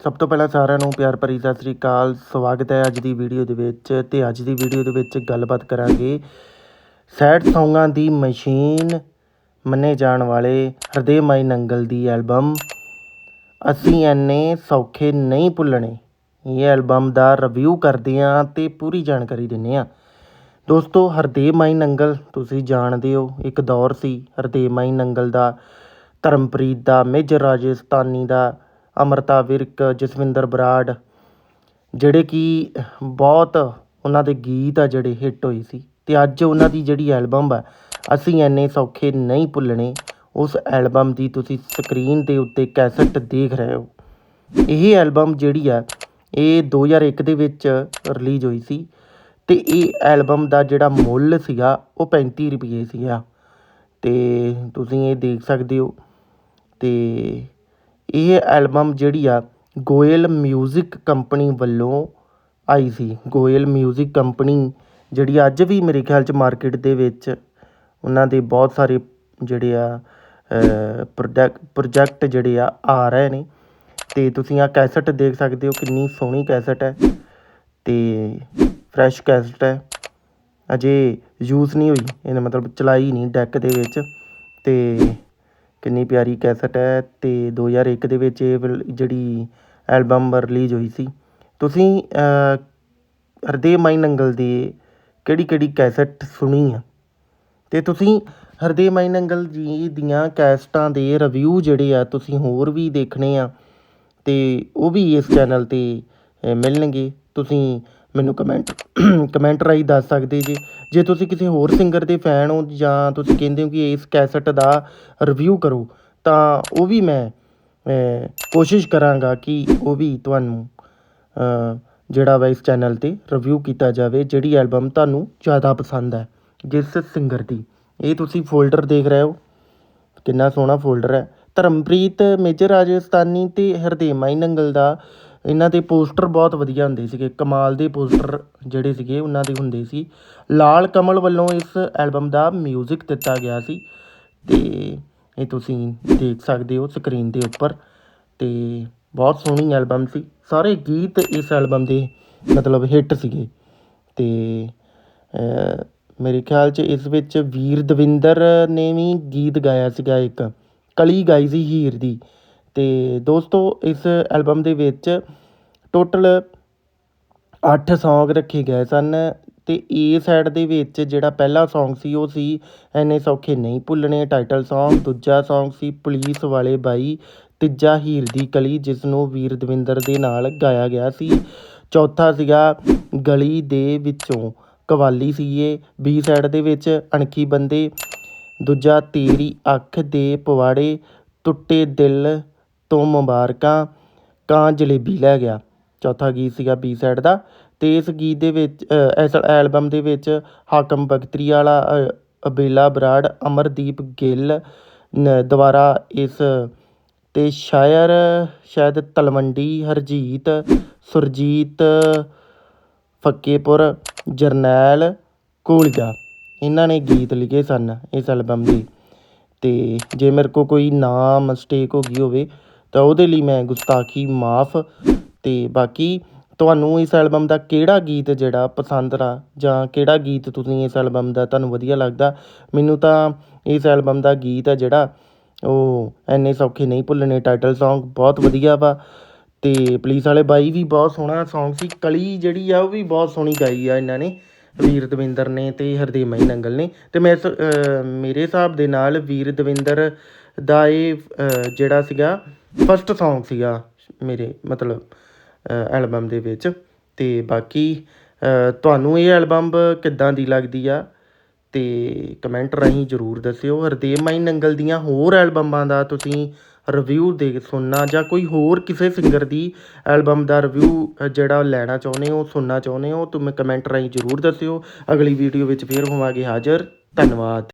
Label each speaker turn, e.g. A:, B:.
A: ਸਭ ਤੋਂ ਪਹਿਲਾਂ ਸਾਰਿਆਂ ਨੂੰ ਪਿਆਰ ਭਰੀ ਸਤਿ ਸ੍ਰੀ ਅਕਾਲ। ਸਵਾਗਤ ਹੈ ਅੱਜ ਦੀ ਵੀਡੀਓ ਦੇ ਵਿੱਚ ਤੇ ਅੱਜ ਦੀ ਵੀਡੀਓ ਦੇ ਵਿੱਚ ਗੱਲਬਾਤ ਕਰਾਂਗੇ ਸੈਡ ਸੌਂਗਾਂ ਦੀ ਮਸ਼ੀਨ ਮੰਨੇ ਜਾਣ ਵਾਲੇ ਹਰਦੇ ਮਾਈ ਨੰਗਲ ਦੀ ਐਲਬਮ। ਅਸੀਂ ਐਨੇ ਸੌਖੇ ਨਹੀਂ ਭੁੱਲਣੇ। ਇਹ ਐਲਬਮ ਦਾ ਰਿਵਿਊ ਕਰਦੇ ਹਾਂ ਤੇ ਪੂਰੀ ਜਾਣਕਾਰੀ ਦਿੰਨੇ ਆ ਦੋਸਤੋ ਹਰਦੇਵ ਮਾਈ ਨੰਗਲ ਤੁਸੀਂ ਜਾਣਦੇ ਹੋ, ਇੱਕ ਦੌਰ ਸੀ। ਹਰਦੇਵ ਮਾਈ ਨੰਗਲ ਦਾ ਧਰਮਪ੍ਰੀਤ ਦਾ, ਮੇਜਰ ਰਾਜਸਥਾਨੀ ਦਾ ਅੰਮ੍ਰਿਤਾ ਵਿਰਕ, ਜਸਵਿੰਦਰ ਬਰਾੜ, ਜਿਹੜੇ ਕਿ ਬਹੁਤ ਉਹਨਾਂ ਦੇ ਗੀਤ ਆ ਜਿਹੜੇ ਹਿੱਟ ਹੋਏ ਸੀ ਅਤੇ ਅੱਜ ਉਹਨਾਂ ਦੀ ਜਿਹੜੀ ਐਲਬਮ ਆ, ਅਸੀਂ ਇੰਨੇ ਸੌਖੇ ਨਹੀਂ ਭੁੱਲਣੇ। ਉਸ ਐਲਬਮ ਦੀ ਤੁਸੀਂ ਸਕਰੀਨ ਦੇ ਉੱਤੇ ਕੈਸਟ ਦੇਖ ਰਹੇ ਹੋ। ਇਹ ਐਲਬਮ ਜਿਹੜੀ ਆ, ਇਹ 2001 ਦੇ ਵਿੱਚ ਰਿਲੀਜ਼ ਹੋਈ ਸੀ ਅਤੇ ਇਹ ਐਲਬਮ ਦਾ ਜਿਹੜਾ ਮੁੱਲ ਸੀਗਾ, ਉਹ ਪੈਂਤੀ ਰੁਪਈਏ ਸੀਗਾ। ਅਤੇ ਤੁਸੀਂ ਇਹ ਦੇਖ ਸਕਦੇ ਹੋ ਅਤੇ ਇਹ ਐਲਬਮ ਜਿਹੜੀ ਆ, ਗੋਇਲ ਮਿਊਜ਼ਿਕ ਕੰਪਨੀ ਵੱਲੋਂ ਆਈ ਸੀ। ਗੋਇਲ ਮਿਊਜ਼ਿਕ ਕੰਪਨੀ ਜਿਹੜੀ ਅੱਜ ਵੀ ਮੇਰੇ ਖਿਆਲ 'ਚ ਮਾਰਕੀਟ ਦੇ ਵਿੱਚ ਉਹਨਾਂ ਦੇ ਬਹੁਤ ਸਾਰੇ ਜਿਹੜੇ ਆ ਪ੍ਰੋਡਕ ਪ੍ਰੋਜੈਕਟ ਜਿਹੜੇ ਆ ਆ ਰਹੇ ਨੇ। ਅਤੇ ਤੁਸੀਂ ਆਹ ਕੈਸਟ ਦੇਖ ਸਕਦੇ ਹੋ, ਕਿੰਨੀ ਸੋਹਣੀ ਕੈਸਟ ਹੈ। ਅਤੇ ਫਰੈਸ਼ ਕੈਸਟ ਹੈ। ਅਜੇ ਯੂਜ਼ ਨਹੀਂ ਹੋਈ, ਇਹਨੇ ਮਤਲਬ ਚਲਾਈ ਨਹੀਂ ਡੈਕ ਦੇ ਵਿੱਚ। ਅਤੇ ਕਿੰਨੀ ਪਿਆਰੀ ਕੈਸਟ ਹੈ ਅਤੇ ਦੋ ਹਜ਼ਾਰ ਇੱਕ ਦੇ ਵਿੱਚ ਇਹ ਵਲ- ਜਿਹੜੀ ਐਲਬਮ ਰਿਲੀਜ਼ ਹੋਈ ਸੀ। ਤੁਸੀਂ ਹਰਦੇਵ ਮਾਈ ਨੰਗਲ ਦੀ ਕਿਹੜੀ ਕਿਹੜੀ ਕੈਸਟ ਸੁਣੀ ਆ? ਅਤੇ ਤੁਸੀਂ ਹਰਦੇਵ ਮਾਈ ਨੰਗਲ ਜੀ ਦੀਆਂ ਕੈਸਟਾਂ ਦੇ ਰਿਵਿਊ ਜਿਹੜੇ ਆ ਤੁਸੀਂ ਹੋਰ ਵੀ ਦੇਖਣੇ ਆ ਅਤੇ ਉਹ ਵੀ ਇਸ ਚੈਨਲ ਤੇ ਮਿਲਣਗੇ। ਤੁਸੀਂ ਮੈਨੂੰ ਕਮੈਂਟ ਕਮੈਂਟ ਰਾਹੀਂ ਦੱਸ ਸਕਦੇ ਜੀ। ਜੇ ਤੁਸੀਂ ਕਿਸੇ ਹੋਰ ਸਿੰਗਰ ਦੇ ਫੈਨ ਹੋ ਜਾਂ ਤੁਸੀਂ ਕਹਿੰਦੇ ਹੋ ਕਿ ਇਸ ਕੈਸਟ ਦਾ ਰਿਵਿਊ ਕਰੋ, ਤਾਂ ਉਹ ਵੀ ਮੈਂ ਕੋਸ਼ਿਸ਼ ਕਰਾਂਗਾ ਕਿ ਉਹ ਵੀ ਤੁਹਾਨੂੰ ਜਿਹੜਾ ਵਾ ਇਸ ਚੈਨਲ ਤੇ ਰਿਵਿਊ ਕੀਤਾ ਜਾਵੇ, ਜਿਹੜੀ ਐਲਬਮ ਤੁਹਾਨੂੰ ਜ਼ਿਆਦਾ ਪਸੰਦ ਹੈ, ਜਿਸ ਸਿੰਗਰ ਦੀ। ਇਹ ਤੁਸੀਂ ਫੋਲਡਰ ਦੇਖ ਰਹੇ ਹੋ। ਕਿੰਨਾ ਸੋਹਣਾ ਫੋਲਡਰ ਹੈ। ਧਰਮਪ੍ਰੀਤ ਮੇਜਰ ਰਾਜਸਥਾਨੀ ਤੇ ਹਰਦੇਮਾਈ ਨੰਗਲ ਦਾ ਇਹਨਾਂ ਦੇ ਪੋਸਟਰ ਬਹੁਤ ਵਧੀਆ ਹੁੰਦੇ ਸੀਗੇ, ਕਮਾਲ ਦੇ ਪੋਸਟਰ ਜਿਹੜੇ ਸੀਗੇ ਉਹਨਾਂ ਦੇ ਹੁੰਦੇ ਸੀ। ਲਾਲ ਕਮਲ ਵੱਲੋਂ ਇਸ ਐਲਬਮ ਦਾ ਮਿਊਜ਼ਿਕ ਦਿੱਤਾ ਗਿਆ ਸੀ ਤੇ ਇਹ ਤੁਸੀਂ ਦੇਖ ਸਕਦੇ ਹੋ ਸਕਰੀਨ ਦੇ ਉੱਪਰ ਤੇ ਬਹੁਤ ਸੋਹਣੀ ਐਲਬਮ ਸੀ। ਸਾਰੇ ਗੀਤ ਇਸ ਐਲਬਮ ਦੇ ਮਤਲਬ ਹਿੱਟ ਸੀਗੇ ਤੇ ਮੇਰੇ ਖਿਆਲ 'ਚ ਇਸ ਵਿੱਚ ਵੀਰ ਦਵਿੰਦਰ ਨੇ ਵੀ ਗੀਤ ਗਾਇਆ ਸੀਗਾ ਇੱਕ, ਕਲੀ ਗਾਈ ਸੀ ਹੀਰ ਦੀ। ਤੇ ਦੋਸਤੋ, ਇਸ ਐਲਬਮ ਦੇ ਵਿੱਚ ਟੋਟਲ ਅੱਠ ਸੌਂਗ ਰੱਖੇ ਗਏ ਸਨ ਅਤੇ ਏ ਸਾਈਡ ਦੇ ਵਿੱਚ ਜਿਹੜਾ ਪਹਿਲਾ ਸੌਂਗ ਸੀ, ਉਹ ਸੀ ਐਨੇ ਸੌਖੇ ਨਹੀਂ ਭੁੱਲਣੇ ਟਾਈਟਲ ਸੌਂਗ ਦੂਜਾ ਸੌਂਗ ਸੀ ਪੁਲਿਸ ਵਾਲੇ ਬਾਈ, ਤੀਜਾ ਹੀਰ ਦੀ ਕਲੀ ਜਿਸ ਨੂੰ ਵੀਰ ਦਵਿੰਦਰ ਦੇ ਨਾਲ ਗਾਇਆ ਗਿਆ ਸੀ। ਚੌਥਾ ਸੀਗਾ ਗਲੀ ਦੇ ਵਿੱਚੋਂ ਕਵਾਲੀ ਸੀ ਇਹ। ਬੀ ਸਾਈਡ ਦੇ ਵਿੱਚ ਅਣਖੀ ਬੰਦੇ, ਦੂਜਾ ਤੇਰੀ ਅੱਖ ਦੇ ਪਵਾੜੇ ਟੁੱਟੇ ਦਿਲ ਤੋਂ ਮੁਬਾਰਕਾਂ। ਕਾਂ ਜਲੇਬੀ ਲੈ ਗਿਆ। ਚੌਥਾ ਗੀਤ ਸੀਗਾ ਬੀ ਸਾਈਡ ਦਾ ਅਤੇ ਇਸ ਗੀਤ ਦੇ ਵਿੱਚ ਇਸ ਐਲਬਮ ਦੇ ਵਿੱਚ ਹਾਕਮ ਬਖਤਰੀ ਵਾਲਾ ਅ, ਅਬੇਲਾ ਬਰਾੜ ਅਮਰਦੀਪ ਗਿੱਲ ਨ- ਦੁਆਰਾ ਇਸ ਅਤੇ ਸ਼ਾਇਰ ਸ਼ਾਇਦ ਤਲਵੰਡੀ ਹਰਜੀਤ ਸੁਰਜੀਤ ਫੱਕੇਪੁਰ ਜਰਨੈਲ ਕੋਲੀਆ ਇਹਨਾਂ ਨੇ ਗੀਤ ਲਿਖੇ ਸਨ ਇਸ ਐਲਬਮ ਦੇ। ਅਤੇ ਜੇ ਮੇਰੇ ਕੋਲ ਕੋਈ ਨਾਮ ਮਿਸਟੇਕ ਹੋ ਗਈ ਹੋਵੇ ਤਾਂ ਉਹਦੇ ਲਈ ਮੈਂ ਗੁਸਤਾਖੀ ਮਾਫ ਅਤੇ ਬਾਕੀ ਤੁਹਾਨੂੰ ਇਸ ਐਲਬਮ ਦਾ ਕਿਹੜਾ ਗੀਤ ਜਿਹੜਾ ਪਸੰਦ ਆ ਜਾਂ ਕਿਹੜਾ ਗੀਤ ਤੁਸੀਂ ਇਸ ਐਲਬਮ ਦਾ ਤੁਹਾਨੂੰ ਵਧੀਆ ਲੱਗਦਾ? ਮੈਨੂੰ ਤਾਂ ਇਸ ਐਲਬਮ ਦਾ ਗੀਤ ਆ ਜਿਹੜਾ ਉਹ ਐਨੇ ਸੌਖੇ ਨਹੀਂ ਭੁੱਲਣੇ ਟਾਈਟਲ ਸੌਂਗ ਬਹੁਤ ਵਧੀਆ ਵਾ ਅਤੇ ਪੁਲਿਸ ਵਾਲੇ ਬਾਈ ਵੀ ਬਹੁਤ ਸੋਹਣਾ ਸੌਂਗ ਸੀ ਕਲੀ ਜਿਹੜੀ ਆ ਉਹ ਵੀ ਬਹੁਤ ਸੋਹਣੀ ਗਾਈ ਆ ਇਹਨਾਂ ਨੇ ਵੀਰ ਦਵਿੰਦਰ ਨੇ ਅਤੇ ਹਰਦੇਵ ਮਈ ਨੰਗਲ ਨੇ ਅਤੇ ਮੈਂ ਇਸ, ਮੇਰੇ ਹਿਸਾਬ ਦੇ ਨਾਲ ਵੀਰ ਦਵਿੰਦਰ ਦਾ ਇਹ ਜਿਹੜਾ ਸੀਗਾ ਫਸਟ Song ਸੀਗਾ ਮੇਰੇ, ਮਤਲਬ ਐਲਬਮ ਦੇ ਵਿੱਚ। ਤੇ ਬਾਕੀ ਤੁਹਾਨੂੰ ਇਹ ਐਲਬਮ ਕਿੱਦਾਂ ਦੀ ਲੱਗਦੀ ਆ? ਤੇ ਕਮੈਂਟ ਰਾਹੀਂ ਜਰੂਰ ਦੱਸਿਓ। ਹਰਦੇਵ ਮਾਈ ਨੰਗਲ ਦੀਆਂ ਹੋਰ ਐਲਬਮਾਂ ਦਾ ਤੁਸੀਂ ਰਿਵਿਊ ਦੇ ਸੁਣਨਾ ਜਾਂ ਕੋਈ ਹੋਰ ਕਿਸੇ ਸਿੰਗਰ ਦੀ ਐਲਬਮ ਦਾ ਰਿਵਿਊ ਜਿਹੜਾ ਲੈਣਾ ਚਾਹੁੰਦੇ ਹੋ, ਸੁਣਨਾ ਚਾਹੁੰਦੇ ਹੋ ਤੁਸੀਂ ਕਮੈਂਟ ਰਾਹੀਂ ਜਰੂਰ ਦੱਸਿਓ। ਅਗਲੀ ਵੀਡੀਓ ਵਿੱਚ ਫੇਰ ਹੋਵਾਂਗੇ ਹਾਜ਼ਰ। ਧੰਨਵਾਦ।